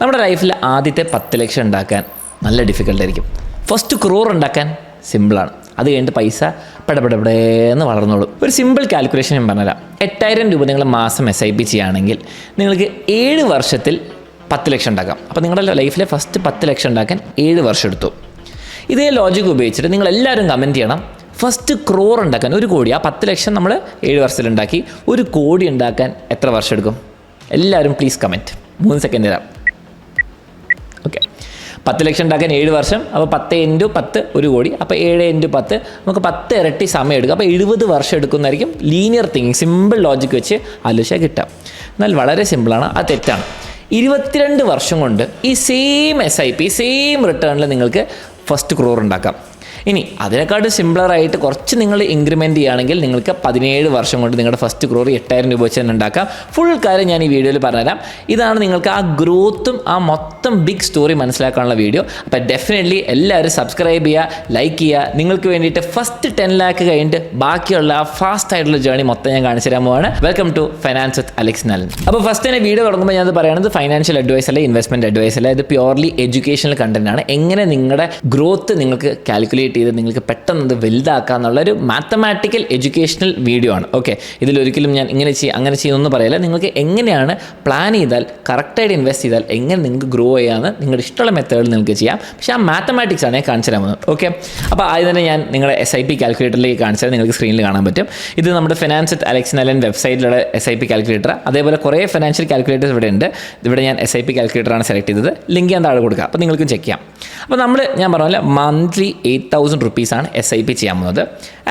നമ്മുടെ ലൈഫിൽ ആദ്യത്തെ പത്ത് ലക്ഷം ഉണ്ടാക്കാൻ നല്ല ഡിഫിക്കൽട്ട് ആയിരിക്കും. ഫസ്റ്റ് ക്രൂർ ഉണ്ടാക്കാൻ സിമ്പിളാണ് അത് കഴിഞ്ഞിട്ട് പൈസ പെടപെടപെടേന്ന് വളർന്നോളും. ഒരു സിമ്പിൾ കാൽക്കുലേഷൻ ഞാൻ പറഞ്ഞുതരാം. എട്ടായിരം രൂപ നിങ്ങൾ മാസം എസ് ഐ പി ചെയ്യുകയാണെങ്കിൽ നിങ്ങൾക്ക് ഏഴ് വർഷത്തിൽ പത്ത് ലക്ഷം ഉണ്ടാക്കാം. അപ്പോൾ നിങ്ങളുടെ ലൈഫിലെ ഫസ്റ്റ് പത്ത് ലക്ഷം ഉണ്ടാക്കാൻ ഏഴ് വർഷം എടുത്തു. ഇതേ ലോജിക് ഉപയോഗിച്ചിട്ട് നിങ്ങൾ എല്ലാവരും കമന്റ് ചെയ്യണം. ഫസ്റ്റ് ക്രോർ ഉണ്ടാക്കാൻ ഒരു കോടി. ആ പത്ത് ലക്ഷം നമ്മൾ ഏഴ് വർഷത്തിൽ ഉണ്ടാക്കി. ഒരു കോടി ഉണ്ടാക്കാൻ എത്ര വർഷം എടുക്കും? എല്ലാവരും പ്ലീസ് കമന്റ് മൂന്ന് സെക്കൻഡ് തരാം. പത്ത് ലക്ഷം ഉണ്ടാക്കാൻ ഏഴ് വർഷം അപ്പോൾ പത്ത് ഇന്റു പത്ത് ഒരു കോടി അപ്പോൾ ഏഴ് ഇന്റു പത്ത് നമുക്ക് പത്ത് ഇരട്ടി സമയം എടുക്കും. അപ്പോൾ എഴുപത് വർഷം എടുക്കുന്നതായിരിക്കും ലീനിയർ തിങ്കിങ് സിമ്പിൾ ലോജിക് വെച്ച് ആലോചിച്ചാൽ കിട്ടാം. എന്നാൽ വളരെ സിമ്പിളാണ് ആ തെറ്റാണ്. ഇരുപത്തിരണ്ട് വർഷം കൊണ്ട് ഈ same S I P same റിട്ടേണിൽ നിങ്ങൾക്ക് ഫസ്റ്റ് ക്രോർ ഉണ്ടാക്കാം. ഇനി അതിനെക്കാട്ടും സിംപ്ലറായിട്ട് കുറച്ച് നിങ്ങൾ ഇൻക്രിമെന്റ് ചെയ്യുകയാണെങ്കിൽ നിങ്ങൾക്ക് പതിനേഴ് വർഷം കൊണ്ട് നിങ്ങളുടെ ഫസ്റ്റ് ക്രോർ എട്ടായിരം രൂപ വെച്ച് തന്നെ ഉണ്ടാക്കാം. ഫുൾ കാര്യം ഞാൻ ഈ വീഡിയോയിൽ പറഞ്ഞുതരാം. ഇതാണ് നിങ്ങൾക്ക് ആ ഗ്രോത്തും ആ മൊത്തം ബിഗ് സ്റ്റോറി മനസ്സിലാക്കാനുള്ള വീഡിയോ അപ്പോൾ ഡെഫിനറ്റ്ലി എല്ലാവരും സബ്സ്ക്രൈബ് ചെയ്യുക ലൈക്ക് ചെയ്യുക. നിങ്ങൾക്ക് വേണ്ടിയിട്ട് ഫസ്റ്റ് ടെൻ ലാക്ക് കഴിഞ്ഞിട്ട് ബാക്കിയുള്ള ആ ഫാസ്റ്റ് ആയിട്ടുള്ള ജേണി മൊത്തം ഞാൻ കാണിച്ചു തരാൻ പോവാണ്. Welcome to finance with Alex and Alan അപ്പോൾ ഫസ്റ്റ് തന്നെ വീഡിയോ തുടങ്ങുമ്പോൾ ഞാൻ പറയുന്നത് ഫൈനാൻഷ്യൽ അഡ്വൈസ് അല്ല ഇൻവെസ്റ്റ്മെന്റ് അഡ്വൈസ് അല്ല? ഇത് പ്യുവർലി എഡ്യൂക്കേഷണൽ കണ്ടന്റ് ആണ്. എങ്ങനെ നിങ്ങളുടെ ഗ്രോത്ത് നിങ്ങൾക്ക് കാൽക്കുലേറ്റ് ചെയ്ത് നിങ്ങൾക്ക് പെട്ടെന്ന് അത് വലുതാക്കുക എന്നുള്ളൊരു മാത്തമാറ്റിക്കൽ എഡ്യൂക്കേഷണൽ വീഡിയോ ആണ്. ഓക്കെ ഇതിലൊരിക്കലും ഞാൻ ഇങ്ങനെ ചെയ്യും അങ്ങനെ ചെയ്യുന്നൊന്നും പറയില്ല. നിങ്ങൾക്ക് എങ്ങനെയാണ് പ്ലാൻ ചെയ്താൽ കറക്റ്റായിട്ട് ഇൻവെസ്റ്റ് ചെയ്താൽ എങ്ങനെ നിങ്ങൾക്ക് ഗ്രോ ചെയ്യാമെന്ന് നിങ്ങളുടെ ഇഷ്ടമുള്ള മെത്തേഡിൽ നിങ്ങൾക്ക് ചെയ്യാം. പക്ഷേ ആ മാത്തമാറ്റിക്സ് ആണ് ഞാൻ കാണിച്ചു തരാൻ പോകുന്നത്. ഓക്കെ അപ്പോൾ ആദ്യം തന്നെ ഞാൻ നിങ്ങളുടെ എസ് ഐ പി കാൽക്കുലേറ്ററിലേക്ക് കാണിച്ചാൽ നിങ്ങൾക്ക് സ്ക്രീനിൽ കാണാൻ പറ്റും. ഇത് നമ്മുടെ finance at Alex and Alan വെബ്സൈറ്റിലുള്ള S I P calculator അതേപോലെ കുറേ ഫിനാൻഷ്യൽ കാൽക്കുലേറ്റർ ഇവിടെ ഉണ്ട്. ഇവിടെ ഞാൻ എസ് ഐ പി കാൽക്കുലേറ്ററാണ് സെലക്ട് ചെയ്തത്. ലിങ്ക് ഞാൻ താഴെ കൊടുക്കുക അപ്പോൾ നിങ്ങൾക്കും ചെക്ക് ചെയ്യാം. അപ്പോൾ നമ്മൾ ഞാൻ പറഞ്ഞ മന്ത്ലി എയ്റ്റ് തൗസൻഡ് റുപ്പീസാണ് എസ് ഐ പി ചെയ്യാൻ പോകുന്നത്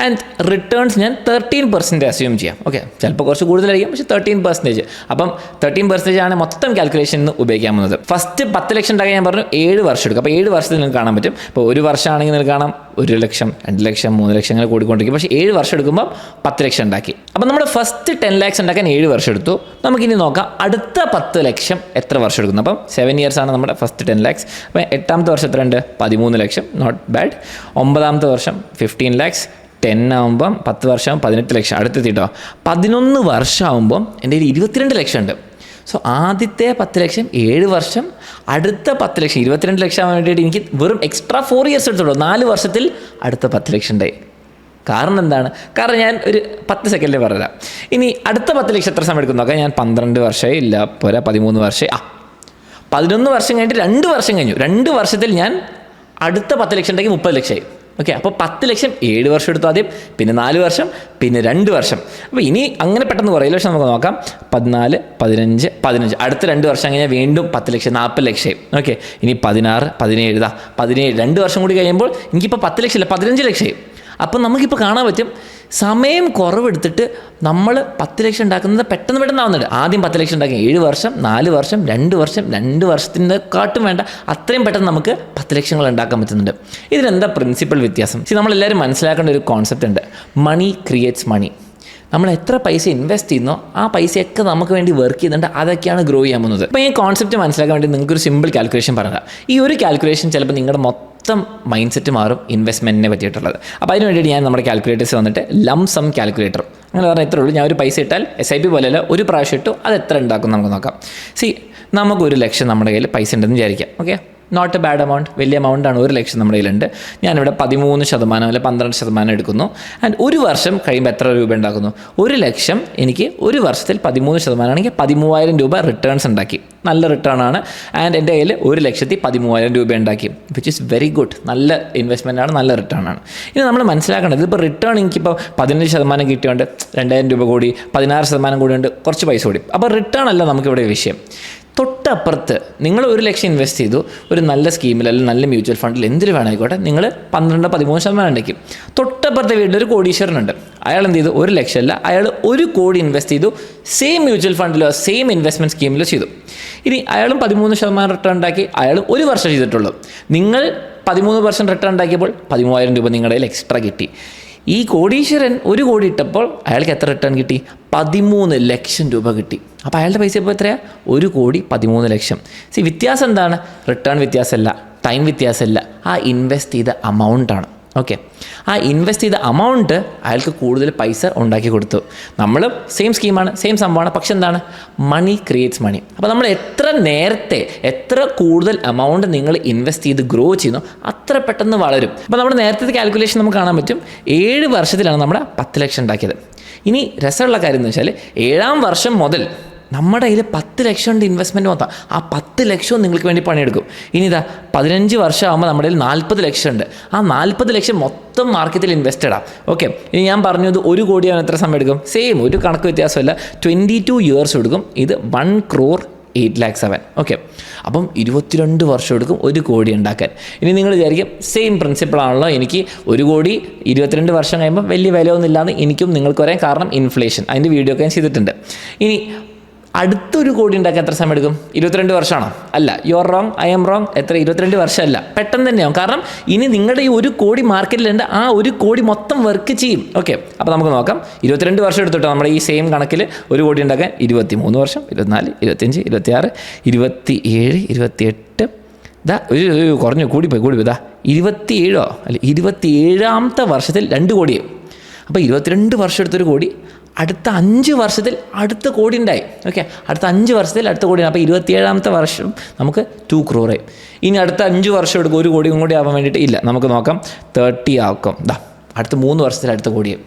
ആൻഡ് റിട്ടേൺസ് ഞാൻ തേർട്ടീൻ പെർസെന്റ് അസ്യൂം ചെയ്യാം. ഓക്കെ ചിലപ്പോൾ കുറച്ച് കൂടുതലായിരിക്കും പക്ഷേ തേർട്ടീൻ പെർസെന്റേജ് അപ്പം തേർട്ടീൻ പെർസെന്റേജ് ആണ് മൊത്തം കാൽക്കുലേഷൻ ഉപയോഗിക്കാൻ പോകുന്നത് ഫസ്റ്റ് പത്ത് ലക്ഷം ടാക്കാൻ ഞാൻ പറഞ്ഞു ഏഴ് വർഷം എടുക്കും. അപ്പോൾ ഏഴ് വർഷത്തിൽ നിങ്ങൾക്ക് കാണാൻ പറ്റും. ഇപ്പോൾ ഒരു വർഷമാണെങ്കിൽ നിങ്ങൾക്ക് കാണാം ഒരു ലക്ഷം രണ്ട് ലക്ഷം മൂന്ന് ലക്ഷം അങ്ങനെ കൂടിക്കൊണ്ടിരിക്കും. പക്ഷേ ഏഴ് വർഷം എടുക്കുമ്പോൾ പത്ത് ലക്ഷം ഉണ്ടാക്കി. അപ്പം നമ്മൾ ഫസ്റ്റ് ടെൻ ലാക്സ് ഉണ്ടാക്കാൻ ഏഴ് വർഷം എടുത്തു. നമുക്കിനി നോക്കാം അടുത്ത പത്ത് ലക്ഷം എത്ര വർഷം എടുക്കുന്നു. അപ്പം സെവൻ ഇയേഴ്സ് ആണ് നമ്മുടെ ഫസ്റ്റ് ടെൻ ലാക്സ് അപ്പം എട്ടാമത്തെ വർഷം എത്ര ഉണ്ട് പതിമൂന്ന് ലക്ഷം. നോട്ട് ബാഡ് ഒമ്പതാമത്തെ വർഷം ഫിഫ്റ്റീൻ ലാക്സ് ടെൻ ആകുമ്പം പത്ത് വർഷം പതിനെട്ട് ലക്ഷം. അടുത്തെത്തിട്ടോ പതിനൊന്ന് വർഷമാകുമ്പം എന്റെ കയ്യിൽ ഇരുപത്തിരണ്ട് ലക്ഷം ഉണ്ട്. സോ ആദ്യത്തെ പത്ത് ലക്ഷം ഏഴ് വർഷം അടുത്ത പത്ത് ലക്ഷം ഇരുപത്തിരണ്ട് ലക്ഷം വേണ്ടിയിട്ട് എനിക്ക് വെറും എക്സ്ട്രാ ഫോർ ഇയേഴ്സ് എടുത്തുള്ളൂ നാല് വർഷത്തിൽ അടുത്ത പത്ത് ലക്ഷം ഉണ്ടായി. കാരണം എന്താണ്? കാരണം ഞാൻ ഒരു പത്ത് സെക്കൻഡിൽ പറയാം ഇനി അടുത്ത പത്ത് ലക്ഷം എത്ര സമയം എടുക്കും നോക്കാം ഞാൻ പന്ത്രണ്ട് വർഷമേ ഇല്ല പോരാ പതിമൂന്ന് വർഷമേ ആ പതിനൊന്ന് വർഷം കഴിഞ്ഞിട്ട് രണ്ട് വർഷം കഴിഞ്ഞു. രണ്ട് വർഷത്തിൽ ഞാൻ അടുത്ത പത്ത് ലക്ഷം ഉണ്ടെങ്കിൽ മുപ്പത് ലക്ഷമായി. ഓക്കെ അപ്പോൾ പത്ത് ലക്ഷം ഏഴ് വർഷം എടുത്തു ആദ്യം പിന്നെ നാല് വർഷം പിന്നെ രണ്ട് വർഷം. അപ്പോൾ ഇനി അങ്ങനെ പെട്ടെന്ന് കുറേ ലക്ഷം നമുക്ക് നോക്കാം. പതിനാല് പതിനഞ്ച് പതിനഞ്ച്. അടുത്ത രണ്ട് വർഷം കഴിഞ്ഞാൽ വീണ്ടും പത്ത് ലക്ഷം നാൽപ്പത് ലക്ഷം. ഓക്കെ ഇനി പതിനാറ് പതിനേഴ് ഇതാ പതിനേഴ്. രണ്ട് വർഷം കൂടി കഴിയുമ്പോൾ എനിക്കിപ്പോൾ പത്ത് ലക്ഷം ഇല്ല പതിനഞ്ച് ലക്ഷം. അപ്പം നമുക്കിപ്പോൾ കാണാൻ പറ്റും സമയം കുറവെടുത്തിട്ട് നമ്മൾ പത്ത് ലക്ഷം ഉണ്ടാക്കുന്നത് പെട്ടെന്ന് പെട്ടെന്ന് ആവുന്നുണ്ട് ആദ്യം പത്ത് ലക്ഷം ഉണ്ടാക്കി ഏഴ് വർഷം നാല് വർഷം രണ്ട് വർഷം രണ്ട് വർഷത്തിനെക്കാട്ടും വേണ്ട. അത്രയും പെട്ടെന്ന് നമുക്ക് പത്ത് ലക്ഷങ്ങൾ ഉണ്ടാക്കാൻ പറ്റുന്നുണ്ട്. ഇതിനെന്താ പ്രിൻസിപ്പൽ വ്യത്യാസം? See, നമ്മളെല്ലാവരും മനസ്സിലാക്കേണ്ട ഒരു കോൺസെപ്റ്റ് ഉണ്ട്. മണി ക്രിയേറ്റ്സ് മണി നമ്മൾ എത്ര പൈസ ഇൻവെസ്റ്റ് ചെയ്യുന്നോ ആ പൈസയൊക്കെ നമുക്ക് വേണ്ടി വർക്ക് ചെയ്യുന്നുണ്ട്. അതൊക്കെയാണ് ഗ്രോ ചെയ്യാൻ പോകുന്നത്. അപ്പോൾ ഈ കോൺസെപ്റ്റ് മനസ്സിലാക്കാൻ വേണ്ടി നിങ്ങൾക്കൊരു സിമ്പിൾ കാൽക്കുലേഷൻ പറയാം ഈ ഒരു കാൽക്കുലേഷൻ ചിലപ്പോൾ നിങ്ങളുടെ മൊത്തം മൈൻഡ് സെറ്റ് മാറും ഇൻവെസ്റ്റ്മെന്റിനെ പറ്റിയിട്ടുള്ളത്. അപ്പോൾ അതിന് വേണ്ടിയിട്ട് ഞാൻ നമ്മുടെ കാൽക്കുലേറ്റേഴ്സ് വന്നിട്ട് ലം സം കാൽക്കുലേറ്റർ അങ്ങനെ പറഞ്ഞാൽ ഇത്രേ ഉള്ളൂ. ഞാൻ ഒരു പൈസ ഇട്ടാൽ എസ് ഐ പി പോലെയല്ല ഒരു പ്രാവശ്യം ഇട്ടു അത് എത്ര ഉണ്ടാക്കും നമുക്ക് നോക്കാം. സി നമുക്കൊരു ലക്ഷം നമ്മുടെ കയ്യിൽ പൈസ ഉണ്ടെന്ന് വിചാരിക്കാം. Okay not a bad amount വലിയ എമൗണ്ട് ആണ് ഒരു ലക്ഷം നമ്മുടെ കയ്യിലുണ്ട്. ഞാനിവിടെ പതിമൂന്ന് ശതമാനം അല്ലെ പന്ത്രണ്ട് ശതമാനം എടുക്കുന്നു. ആൻഡ് ഒരു വർഷം കഴിയുമ്പോൾ എത്ര രൂപ ഉണ്ടാക്കുന്നു? ഒരു ലക്ഷം എനിക്ക് ഒരു വർഷത്തിൽ പതിമൂന്ന് ശതമാനം ആണെങ്കിൽ പതിമൂവായിരം രൂപ റിട്ടേൺസ് ഉണ്ടാക്കി. നല്ല റിട്ടേൺ ആണ്. ആൻഡ് എന്റെ കയ്യിൽ ഒരു ലക്ഷത്തി പതിമൂവായിരം രൂപ ഉണ്ടാക്കി. വിച്ച് ഇസ് വെരി ഗുഡ് നല്ല ഇൻവെസ്റ്റ്മെന്റ് ആണ് നല്ല റിട്ടേൺ ആണ്. ഇനി നമ്മൾ മനസ്സിലാക്കേണ്ടത് ഇതിപ്പോൾ റിട്ടേൺ എനിക്കിപ്പോൾ പതിനഞ്ച് ശതമാനം കിട്ടിയോണ്ട് രണ്ടായിരം രൂപ കൂടി പതിനാറ് ശതമാനം കൂടിയുണ്ട് കുറച്ച് പൈസ കൂടി. അപ്പോൾ റിട്ടേൺ അല്ല നമുക്കിവിടെ വിഷയം. തൊട്ടപ്പുറത്ത് നിങ്ങൾ ഒരു ലക്ഷം ഇൻവെസ്റ്റ് ചെയ്തു ഒരു നല്ല സ്കീമിൽ അല്ലെങ്കിൽ നല്ല മ്യൂച്വൽ ഫണ്ടിൽ എന്തിൽ വേണമായിക്കോട്ടെ നിങ്ങൾ പന്ത്രണ്ട് പതിമൂന്ന് ശതമാനം ഉണ്ടെങ്കിൽ തൊട്ടപ്പുറത്തെ വീട്ടിൽ ഒരു കോടീശ്വരനുണ്ട്. അയാൾ എന്ത് ചെയ്തു? ഒരു ലക്ഷമല്ല അയാൾ ഒരു കോടി ഇൻവെസ്റ്റ് ചെയ്തു സെയിം മ്യൂച്വൽ ഫണ്ടിലോ സെയിം ഇൻവെസ്റ്റ്മെന്റ് സ്കീമിലോ ചെയ്തു. ഇനി അയാളും പതിമൂന്ന് ശതമാനം റിട്ടേൺ ഉണ്ടാക്കി അയാൾ ഒരു വർഷം ചെയ്തിട്ടുള്ളൂ. നിങ്ങൾ പതിമൂന്ന് പെർസെന്റ് റിട്ടേൺ ഉണ്ടാക്കിയപ്പോൾ പതിമൂവായിരം രൂപ നിങ്ങളുടെ കയ്യിൽ എക്സ്ട്രാ കിട്ടി. ഈ കോടീശ്വരൻ ഒരു കോടി ഇട്ടപ്പോൾ അയാൾക്ക് എത്ര റിട്ടേൺ കിട്ടി? പതിമൂന്ന് ലക്ഷം രൂപ കിട്ടി. അപ്പോൾ അയാളുടെ പൈസ ഇപ്പോൾ എത്രയാണ് ഒരു കോടി പതിമൂന്ന് ലക്ഷം. സി വ്യത്യാസം എന്താണ്? റിട്ടേൺ വ്യത്യാസമല്ല. ടൈം വ്യത്യാസമല്ല. ആ ഇൻവെസ്റ്റ് ചെയ്ത എമൗണ്ടാണ് ഓക്കെ ആ ഇൻവെസ്റ്റ് ചെയ്ത എമൗണ്ട് അയാൾക്ക് കൂടുതൽ പൈസ ഉണ്ടാക്കി കൊടുത്തു. നമ്മൾ സെയിം സ്കീമാണ് സെയിം സംഭവമാണ്. പക്ഷെ എന്താണ്? മണി ക്രിയേറ്റ്സ് മണി അപ്പോൾ നമ്മൾ എത്ര നേരത്തെ എത്ര കൂടുതൽ എമൗണ്ട് നിങ്ങൾ ഇൻവെസ്റ്റ് ചെയ്ത് ഗ്രോ ചെയ്യുന്നു അത്ര പെട്ടെന്ന് വളരും. അപ്പോൾ നമ്മുടെ നേരത്തെ കാൽക്കുലേഷൻ നമുക്ക് കാണാൻ പറ്റും. ഏഴ് വർഷത്തിലാണ് നമ്മുടെ പത്ത് ലക്ഷം ഉണ്ടാക്കിയത്. ഇനി രസമുള്ള കാര്യം എന്ന് വെച്ചാൽ ഏഴാം വർഷം മുതൽ നമ്മുടെ കയ്യിൽ പത്ത് ലക്ഷം ഉണ്ട് ഇൻവെസ്റ്റ്മെന്റ് മൊത്തം. ആ പത്ത് ലക്ഷവും നിങ്ങൾക്ക് വേണ്ടി പണിയെടുക്കും. ഇനി ഇതാ പതിനഞ്ച് വർഷമാകുമ്പോൾ നമ്മുടെ കയ്യിൽ നാൽപ്പത് ലക്ഷം ഉണ്ട് ആ നാൽപ്പത് ലക്ഷം മൊത്തം മാർക്കറ്റിൽ ഇൻവെസ്റ്റ് ആണ് ഓക്കെ ഇനി ഞാൻ പറഞ്ഞത് ഒരു കോടിയാണ് എത്ര സമയം എടുക്കും? സെയിം ഒരു കണക്ക് വ്യത്യാസമല്ല. ട്വന്റി ടു ഇയേഴ്സ് എടുക്കും. ഇത് one crore eight lakh seven okay അപ്പം ഇരുപത്തിരണ്ട് വർഷം എടുക്കും ഒരു കോടി ഉണ്ടാക്കാൻ. ഇനി നിങ്ങൾ വിചാരിക്കും സെയിം പ്രിൻസിപ്പിൾ ആണല്ലോ. എനിക്ക് ഒരു കോടി ഇരുപത്തിരണ്ട് വർഷം കഴിയുമ്പോൾ വലിയ വിലയൊന്നും ഇല്ലാന്ന് എനിക്കും നിങ്ങൾക്ക് വരാൻ കാരണം ഇൻഫ്ലേഷൻ അതിന്റെ വീഡിയോ ഒക്കെ ഞാൻ ചെയ്തിട്ടുണ്ട്. ഇനി അടുത്തൊരു കോടി ഉണ്ടാക്കാൻ എത്ര സമയം എടുക്കും ഇരുപത്തിരണ്ട് വർഷമാണോ? അല്ല you are wrong I'm wrong എത്ര? ഇരുപത്തിരണ്ട് വർഷമല്ല. പെട്ടെന്ന് തന്നെയാവും. കാരണം ഇനി നിങ്ങളുടെ ഈ ഒരു കോടി മാർക്കറ്റിലുണ്ട് ആ ഒരു കോടി മൊത്തം വർക്ക് ചെയ്യും. ഓക്കെ അപ്പോൾ നമുക്ക് നോക്കാം. ഇരുപത്തിരണ്ട് വർഷം എടുത്തിട്ടോ നമ്മുടെ ഈ സെയിം കണക്കിൽ ഒരു കോടി ഉണ്ടാക്കാൻ. ഇരുപത്തി മൂന്ന് വർഷം ഇരുപത്തിനാല് ഇരുപത്തിയഞ്ച് ഇരുപത്തിയാറ് ഇരുപത്തി ഏഴ് ഇരുപത്തിയെട്ട്. ഇതാ ഒരു കുറഞ്ഞു. കൂടിപ്പോയി കൂടിപ്പോയി. ഇതാ ഇരുപത്തിയേഴോ? അല്ല ഇരുപത്തിയേഴാമത്തെ വർഷത്തിൽ രണ്ട് കോടിയായി അപ്പോൾ ഇരുപത്തിരണ്ട് വർഷം എടുത്തൊരു കോടി അടുത്ത അഞ്ച് വർഷത്തിൽ അടുത്ത കോടി ഉണ്ടായി ഓക്കെ അടുത്ത അഞ്ച് വർഷത്തിൽ അടുത്ത കോടി അപ്പോൾ ഇരുപത്തിയേഴാമത്തെ വർഷം നമുക്ക് ടു ക്രോറായി ഇനി അടുത്ത അഞ്ച് വർഷം എടുക്കും. ഒരു കോടിയും കൂടി ആവാൻ വേണ്ടിയിട്ട് ഇല്ല. നമുക്ക് നോക്കാം. തേർട്ടി ആക്കാം. ദാ അടുത്ത മൂന്ന് വർഷത്തിൽ അടുത്ത കോടിയായി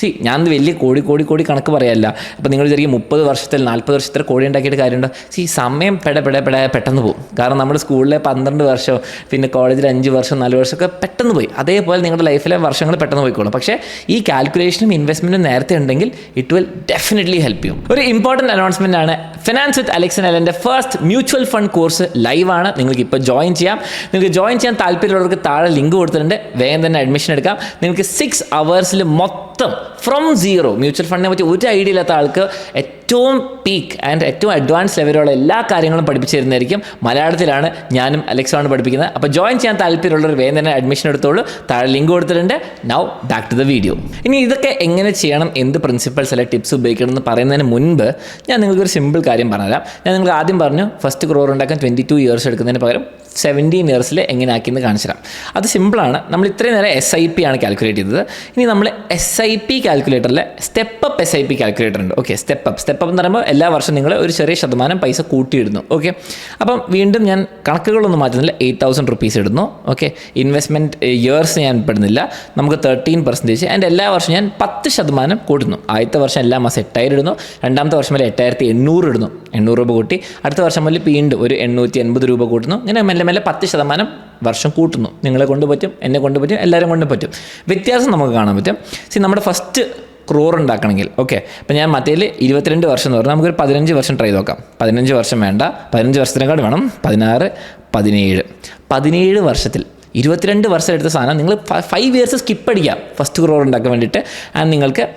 സി ഞാൻ വലിയ കോടി കോടി കോടി കണക്ക് പറയാല്ല. അപ്പോൾ നിങ്ങൾ വിചാരിക്കും മുപ്പത് വർഷത്തിൽ നാൽപ്പത് വർഷത്തിൽ കോടി ഉണ്ടാക്കിയിട്ട് കാര്യമുണ്ടോ? സി സമയം പെട പെട പെട പെട്ടെന്ന് പോകും കാരണം നമ്മുടെ സ്കൂളിലെ പന്ത്രണ്ട് വർഷം പിന്നെ കോളേജിൽ അഞ്ച് വർഷം നാല് വർഷമൊക്കെ പെട്ടെന്ന് പോയി. അതേപോലെ നിങ്ങളുടെ ലൈഫിലെ വർഷങ്ങൾ പെട്ടെന്ന് പോയിക്കോളും. പക്ഷേ ഈ കാൽക്കുലേഷനും ഇൻവെസ്റ്റ്മെന്റും നേരത്തെ ഉണ്ടെങ്കിൽ ഇറ്റ് വിൽ ഡെഫിനറ്റ്ലി ഹെൽപ്പ് ചെയ്യും ഒരു ഇമ്പോർട്ടന്റ് അനൗൺസ്മെന്റ് ആണ്. ഫിനാൻസ് വിത്ത് അലക്സൻ അലന്റെ ഫസ്റ്റ് മ്യൂച്വൽ ഫണ്ട് കോഴ്സ് ലൈവാണ് നിങ്ങൾക്ക് ഇപ്പോൾ ജോയിൻ ചെയ്യാം. നിങ്ങൾക്ക് ജോയിൻ ചെയ്യാൻ താല്പര്യമുള്ളവർക്ക് താഴെ ലിങ്ക് കൊടുത്തിട്ടുണ്ട്. വേഗം തന്നെ അഡ്മിഷൻ എടുക്കാം. നിങ്ങൾക്ക് സിക്സ് അവേഴ്സിൽ മൊത്തം ഫ്രം സീറോ മ്യൂച്വൽ ഫണ്ടിനെ പറ്റി ഒരു ഐഡിയ ഇല്ലാത്ത ആൾക്ക് ഏറ്റവും പീക്ക് ആൻഡ് ഏറ്റവും അഡ്വാൻസ് ലെവലുള്ള എല്ലാ കാര്യങ്ങളും പഠിപ്പിച്ചു തരുന്നതായിരിക്കും മലയാളത്തിലാണ് ഞാനും അലക്സാണ് പഠിപ്പിക്കുന്നത്. അപ്പോൾ ജോയിൻ ചെയ്യാൻ താല്പര്യമുള്ളവർ വേഗം തന്നെ അഡ്മിഷൻ എടുത്തോളൂ. താഴെ ലിങ്ക് കൊടുത്തിട്ടുണ്ട്. Now back to the video ഇനി ഇതൊക്കെ എങ്ങനെ ചെയ്യണം? എന്ത് പ്രിൻസിപ്പൾസ് അല്ലെ ടിപ്സ് ഉപയോഗിക്കണം എന്ന് പറയുന്നതിന് മുൻപ് ഞാൻ നിങ്ങൾക്കൊരു സിമ്പിൾ കാര്യം പറഞ്ഞുതരാം. ഞാൻ നിങ്ങൾക്ക് ആദ്യം പറഞ്ഞു ഫസ്റ്റ് ക്രോർ ഉണ്ടാക്കാൻ ട്വന്റി ടു ഇയേഴ്സ് എടുക്കുന്നതിന് പകരം സെവന്റീൻ ഇയേഴ്സിൽ എങ്ങനെ ആക്കിയെന്ന് കാണിച്ചു തരാം. അത് സിമ്പിളാണ് നമ്മൾ ഇത്രയും നേരം എസ് ഐ പി ആണ് കാൽക്കുലേറ്റ് ചെയ്തത്. ഇനി നമ്മൾ S I P കാൽക്കുലേറ്ററിൽ step up S I P calculator ഉണ്ട്. Okay step up step up എന്ന് പറയുമ്പോൾ എല്ലാ വർഷം നിങ്ങൾ ഒരു ചെറിയ ശതമാനം പൈസ കൂട്ടിയിടുന്നു. ഓക്കെ അപ്പം വീണ്ടും ഞാൻ കണക്കുകളൊന്നും മാറ്റുന്നില്ല. എയ്റ്റ് തൗസൻഡ് റുപ്പീസ് ഇടുന്നു. ഓക്കെ ഇൻവെസ്റ്റ്മെന്റ് ഇയേഴ്സ് ഞാൻ പെടുന്നില്ല. നമുക്ക് തേർട്ടീൻ പെർസെന്റേജ് ആൻഡ് എല്ലാ വർഷവും ഞാൻ പത്ത് ശതമാനം കൂട്ടുന്നു. ആദ്യത്തെ വർഷം എല്ലാ മാസം എട്ടായിരം ഇടുന്നു. രണ്ടാമത്തെ വർഷം വരെ എട്ടായിരത്തി എണ്ണൂറ് ഇടുന്നു. എണ്ണൂറ് രൂപ കൂട്ടി. അടുത്ത വർഷം മുതൽ വീണ്ടും ഒരു എണ്ണൂറ്റി എൺപത് രൂപ കൂട്ടുന്നു. ഇങ്ങനെ മെല്ലെ മെല്ലെ പത്ത് ശതമാനം വർഷം കൂട്ടുന്നു. നിങ്ങളെ കൊണ്ട് പറ്റും എന്നെ കൊണ്ട് പറ്റും എല്ലാവരും കൊണ്ട് പറ്റും. വ്യത്യാസം നമുക്ക് കാണാൻ പറ്റും. സി നമ്മുടെ ഫസ്റ്റ് ക്രോർ ഉണ്ടാക്കണമെങ്കിൽ ഓക്കെ അപ്പം ഞാൻ മറ്റേൽ ഇരുപത്തിരണ്ട് വർഷം എന്ന് പറഞ്ഞാൽ നമുക്കൊരു പതിനഞ്ച് വർഷം ട്രൈ നോക്കാം. പതിനഞ്ച് വർഷം വേണ്ട. പതിനഞ്ച് വർഷത്തിനേക്കാട് വേണം. പതിനാറ് പതിനേഴ്. പതിനേഴ് വർഷത്തിൽ ഇരുപത്തിരണ്ട് വർഷം എടുത്ത സാധനം നിങ്ങൾ ഫൈവ് ഇയേഴ്സ് സ്കിപ്പ് അടിക്കാം. ഫസ്റ്റ് ക്രോർ ഉണ്ടാക്കാൻ വേണ്ടിയിട്ട്. ആൻഡ് നിങ്ങൾക്ക്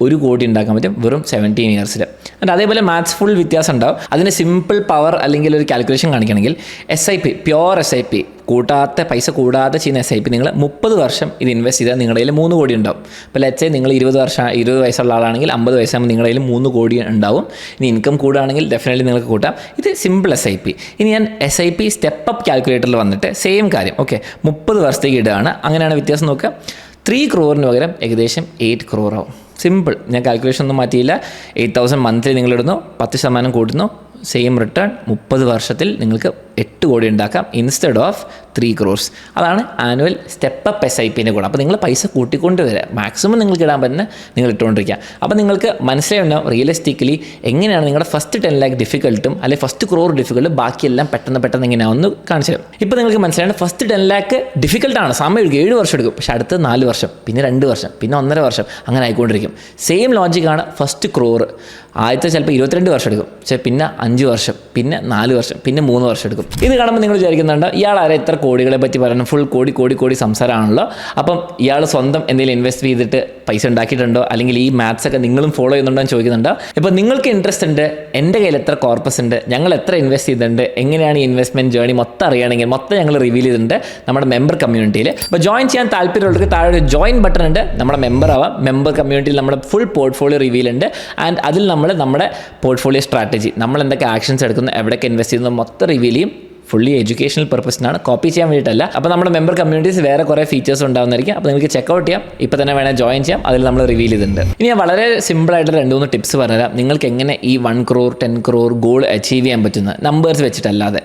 ഒരു കോടി ഉണ്ടാക്കാൻ പറ്റും വെറും സെവന്റീൻ ഇയേഴ്സിൽ ആൻഡ് അതേപോലെ മാത്സ് ഫുൾ വ്യത്യാസം ഉണ്ടാവും. അതിന് സിമ്പിൾ പവർ അല്ലെങ്കിൽ ഒരു calculation കാണിക്കണമെങ്കിൽ S I P pure S I P കൂട്ടാത്ത പൈസ കൂടാതെ ചെയ്യുന്ന എസ് ഐ പി നിങ്ങൾ മുപ്പത് വർഷം ഇത് ഇൻവെസ്റ്റ് ചെയ്താൽ നിങ്ങളുടെ കയ്യിൽ മൂന്ന് കോടി ഉണ്ടാവും. അപ്പോൾ ലെറ്റ്സേ നിങ്ങൾ ഇരുപത് വർഷം ഇരുപത് വയസ്സുള്ള ആളാണെങ്കിൽ അമ്പത് വയസ്സാകുമ്പോൾ നിങ്ങളുടെ കയ്യിൽ മൂന്ന് കോടി ഉണ്ടാവും. ഇനി ഇൻകം കൂടുകയാണെങ്കിൽ ഡെഫിനറ്റ്ലി നിങ്ങൾക്ക് കൂട്ടാം. ഇത് സിമ്പിൾ എസ് ഐ പി ഇനി ഞാൻ S I P step up കാൽക്കുലേറ്ററിൽ വന്നിട്ട് സെയിം കാര്യം. ഓക്കെ മുപ്പത് വർഷത്തേക്ക് ഇടുകയാണ്. അങ്ങനെയാണ് വ്യത്യാസം നോക്കുക. ത്രീ ക്രോറിന് പകരം ഏകദേശം എയ്റ്റ് ക്രോർ ആവും. സിമ്പിൾ. ഞാൻ കാൽക്കുലേഷൻ ഒന്നും മാറ്റിയില്ല. എയ്റ്റ് തൗസൻഡ് മന്ത്ലി നിങ്ങളിടുന്നു. പത്ത് ശതമാനം കൂട്ടുന്നു. സെയിം റിട്ടേൺ മുപ്പത് വർഷത്തിൽ നിങ്ങൾക്ക് എട്ട് കോടി ഉണ്ടാക്കാം ഇൻസ്റ്റെഡ് ഓഫ് ത്രീ ക്രോർസ് അതാണ് annual step up S I പിന്റെ ഗുണം. അപ്പോൾ നിങ്ങൾ പൈസ കൂട്ടിക്കൊണ്ട് വരിക മാക്സിമം നിങ്ങൾക്ക് ഇടാൻ പറ്റുന്ന നിങ്ങൾ ഇട്ടുകൊണ്ടിരിക്കുക അപ്പോൾ നിങ്ങൾക്ക് മനസ്സിലായിരുന്നോ റിയലിസ്റ്റിക്കലി എങ്ങനെയാണ് നിങ്ങളുടെ ഫസ്റ്റ് ടെൻ ലാക്ക് ഡിഫിക്കൽട്ടും അല്ലെങ്കിൽ ഫസ്റ്റ് ക്രോർ ഡിഫിക്കൽട്ടും ബാക്കിയെല്ലാം പെട്ടെന്ന് പെട്ടെന്ന് എങ്ങനെയാണെന്ന് കാണിച്ചു തരും. ഇപ്പോൾ നിങ്ങൾക്ക് മനസ്സിലായിട്ട് ഫസ്റ്റ് ടെൻ ലാക്ക് ഡിഫിക്കൽട്ടാണ് സമയം എടുക്കും. ഏഴ് വർഷം എടുക്കും. പക്ഷേ അടുത്ത നാല് വർഷം. പിന്നെ രണ്ട് വർഷം. പിന്നെ ഒന്നര വർഷം. അങ്ങനെ ആയിക്കൊണ്ടിരിക്കും. സെയിം ലോജിക്കാണ് ഫസ്റ്റ് ക്രോർ ആദ്യത്തെ ചിലപ്പോൾ ഇരുപത്തിരണ്ട് വർഷം എടുക്കും. പക്ഷേ പിന്നെ അഞ്ച് വർഷം പിന്നെ നാല് വർഷം പിന്നെ മൂന്ന് വർഷം എടുക്കും. ഇത് കാണുമ്പോൾ നിങ്ങൾ വിചാരിക്കുന്നുണ്ട് ഇയാൾ ആരെ എത്ര കോടികളെ പറ്റി പറയുന്നത്? ഫുൾ കോടി കോടി കോടി സംസാരമാണല്ലോ. അപ്പം ഇയാൾ സ്വന്തം എന്തെങ്കിലും ഇൻവെസ്റ്റ് ചെയ്തിട്ട് പൈസ ഉണ്ടാക്കിയിട്ടുണ്ടോ? അല്ലെങ്കിൽ ഈ മാത്സ് ഒക്കെ നിങ്ങളും ഫോളോ ചെയ്യുന്നുണ്ടോ എന്ന് ചോദിക്കുന്നുണ്ടോ? ഇപ്പോൾ നിങ്ങൾക്ക് ഇൻട്രസ്റ്റ് ഉണ്ട് എന്റെ കയ്യിൽ എത്ര കോർപ്പസ് ഉണ്ട് ഞങ്ങൾ എത്ര ഇൻവെസ്റ്റ് ചെയ്തിട്ടുണ്ട് എങ്ങനെയാണ് ഈ ഇൻവെസ്റ്റ്മെന്റ് ജേണി മൊത്തം അറിയണമെങ്കിൽ മൊത്തം ഞങ്ങൾ റിവീൽ ചെയ്തിട്ടുണ്ട് നമ്മുടെ മെമ്പർ കമ്മ്യൂണിറ്റിയിൽ അപ്പോൾ ജോയിൻ ചെയ്യാൻ താല്പര്യമുള്ളവർക്ക് താഴെ ഒരു ജോയിൻ ബട്ടൺ ഉണ്ട് നമ്മുടെ മെമ്പർ ആവാം. മെമ്പർ കമ്മ്യൂണിറ്റിയിൽ നമ്മുടെ ഫുൾ പോർട്ട്ഫോളിയോ റിവീൽ ഉണ്ട്. ആൻഡ് അതിൽ നമ്മൾ നമ്മുടെ പോർട്ട്ഫോളിയോ സ്ട്രാറ്റജി നമ്മൾ എന്തൊക്കെ ആക്ഷൻസ് എടുക്കുന്നു എവിടെയൊക്കെ ഇൻവെസ്റ്റ് ചെയ്യുന്നു മൊത്തം റിവീൽ ചെയ്യും ഫുള്ളി എഡ്യൂക്കേഷണൽ പർപ്പസിനാണ് കോപ്പി ചെയ്യാൻ വേണ്ടിയിട്ടല്ല. അപ്പോൾ നമ്മുടെ മെമ്പർ കമ്മ്യൂണിറ്റീസ് വേറെ കുറേ ഫീച്ചേഴ്സ് ഉണ്ടാകുന്നതായിരിക്കും അപ്പോൾ നിങ്ങൾക്ക് ചെക്കൗട്ട് ചെയ്യാം. ഇപ്പോൾ തന്നെ വേണേൽ ജോയിൻ ചെയ്യാം. അതിൽ നമ്മൾ റിവീൽ ചെയ്തിട്ടുണ്ട്. ഇനി ഞാൻ വളരെ സിമ്പിൾ ആയിട്ട് രണ്ട് മൂന്ന് ടിപ്സ് പറഞ്ഞുതരാം. നിങ്ങൾക്ക് എങ്ങനെ ഈ one crore ten crore goal achieve ചെയ്യാൻ പറ്റുന്ന നമ്പേഴ്സ് വെച്ചിട്ടല്ലാതെ.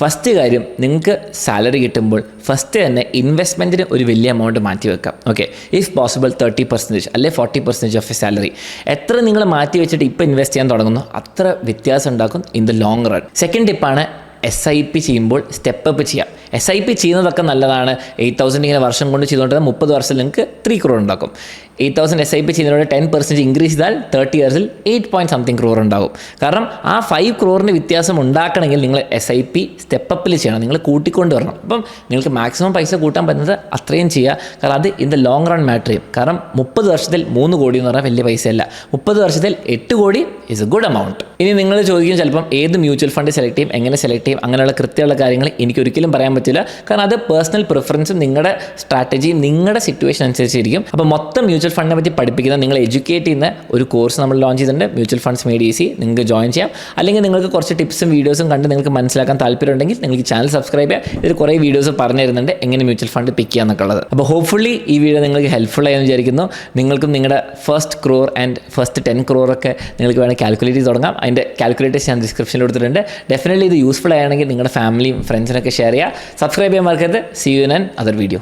ഫസ്റ്റ് കാര്യം നിങ്ങൾക്ക് സാലറി കിട്ടുമ്പോൾ ഫസ്റ്റ് തന്നെ ഇൻവെസ്റ്റ്മെന്റിന് ഒരു വലിയ എമൗണ്ട് മാറ്റി വെക്കാം. Okay if possible thirty percentage അല്ലെ forty percentage of a salary എത്ര നിങ്ങൾ മാറ്റി വെച്ചിട്ട് ഇപ്പോൾ ഇൻവെസ്റ്റ് ചെയ്യാൻ തുടങ്ങുന്നു? അത്ര വ്യത്യാസം ഉണ്ടാക്കും in the long run second ടിപ്പാണ് എസ് ഐ പി ചെയ്യുമ്പോൾ സ്റ്റെപ്പ് അപ്പ് ചെയ്യാം. എസ് ഐ പി ചെയ്യുന്നതൊക്കെ നല്ലതാണ്. എയ്റ്റ് തൗസൻഡ് ഇങ്ങനെ വർഷം കൊണ്ട് ചെയ്തുകൊണ്ട് മുപ്പത് വർഷം നിങ്ങൾക്ക് ത്രീ ക്രോർ ഉണ്ടാക്കും. Eight thousand S I P ചെയ്യുന്നതിലൂടെ ടെൻ പെർസെന്റ് ഇൻക്രീസ് ചെയ്താൽ തേർട്ടി ഇയേഴ്സിൽ എയ്റ്റ് പോയിന്റ് സംതിങ് ക്രോർ ഉണ്ടാകും കാരണം ആ ഫൈവ് ക്രോറിന് വ്യത്യാസം ഉണ്ടാക്കണമെങ്കിൽ നിങ്ങൾ എസ് ഐ പി സ്റ്റെപ്പ് അപ്പിൽ ചെയ്യണം. നിങ്ങൾ കൂട്ടിക്കൊണ്ട് വരണം. അപ്പം നിങ്ങൾക്ക് മാക്സിമം പൈസ കൂട്ടാൻ പറ്റുന്നത് അത്രയും ചെയ്യുക കാരണം അത് in the long run matter ചെയ്യും. കാരണം മുപ്പത് വർഷത്തിൽ മൂന്ന് കോടി എന്ന് പറഞ്ഞാൽ വലിയ പൈസയല്ല. മുപ്പത് വർഷത്തിൽ എട്ട് കോടി ഇസ് എ ഗുഡ് എമൗണ്ട് ഇനി നിങ്ങൾ ചോദിക്കും ചിലപ്പം ഏത് മ്യൂച്വൽ ഫണ്ട് സെലക്ട് ചെയ്യും എങ്ങനെ സെലക്ട് ചെയ്യും അങ്ങനെയുള്ള കൃത്യമുള്ള കാര്യങ്ങൾ എനിക്ക് ഒരിക്കലും പറയാൻ പറ്റില്ല. കാരണം അത് പേഴ്സണൽ പ്രിഫറൻസും നിങ്ങളുടെ സ്ട്രാറ്റജിയും നിങ്ങളുടെ സിറ്റുവേഷൻ അനുസരിച്ചിരിക്കും. അപ്പോൾ മൊത്തം മ്യൂച്വൽ ഫണ്ടിനെ പറ്റി പഠിപ്പിക്കുന്ന നിങ്ങൾ എഡ്യൂക്കേറ്റ് ചെയ്യുന്ന ഒരു കോഴ്സ് നമ്മൾ ലോഞ്ച് ചെയ്തിട്ടുണ്ട്. മ്യൂച്വൽ ഫണ്ട്സ് മേഡ് ഈസി നിങ്ങൾക്ക് ജോയിൻ ചെയ്യാം. അല്ലെങ്കിൽ നിങ്ങൾക്ക് കുറച്ച് ടിപ്സും വീഡിയോസും കണ്ട് നിങ്ങൾക്ക് മനസ്സിലാക്കാൻ താല്പര്യമുണ്ടെങ്കിൽ നിങ്ങൾക്ക് ചാനൽ സബ്സ്ക്രൈബ് ചെയ്യാം ഇതിൽ കുറേ വീഡിയോസ് പറഞ്ഞു തരുന്നുണ്ട്. എങ്ങനെ മ്യൂച്വൽ ഫണ്ട് പിക്ക് ചെയ്യുക ഉള്ളത്. അപ്പോൾ ഹോപ്പ്ഫുള്ളി ഈ വീഡിയോ നിങ്ങൾക്ക് ഹെൽപ്ഫുൾ ആയെന്ന് വിചാരിക്കുന്നു. നിങ്ങൾക്കും നിങ്ങളുടെ first crore and first ten crore ഒക്കെ നിങ്ങൾക്ക് വേണമെങ്കിൽ കാൽക്കുലേറ്റ് തുടങ്ങാം. അതിന്റെ കാൽക്കുലേറ്റേഴ്സ് ഞാൻ ഡിസ്ക്രിപ്ഷനിൽ കൊടുത്തിട്ടുണ്ട്. ഡെഫിനറ്റ്ലി ഇത് യൂസ്ഫുൾ ആണെങ്കിൽ നിങ്ങളുടെ ഫാമിലിയും ഫ്രണ്ട്സിനൊക്കെ ഷെയർ ചെയ്യുക. സബ്സ്ക്രൈബ് ചെയ്യാൻ മറക്കരുത്. See you in other video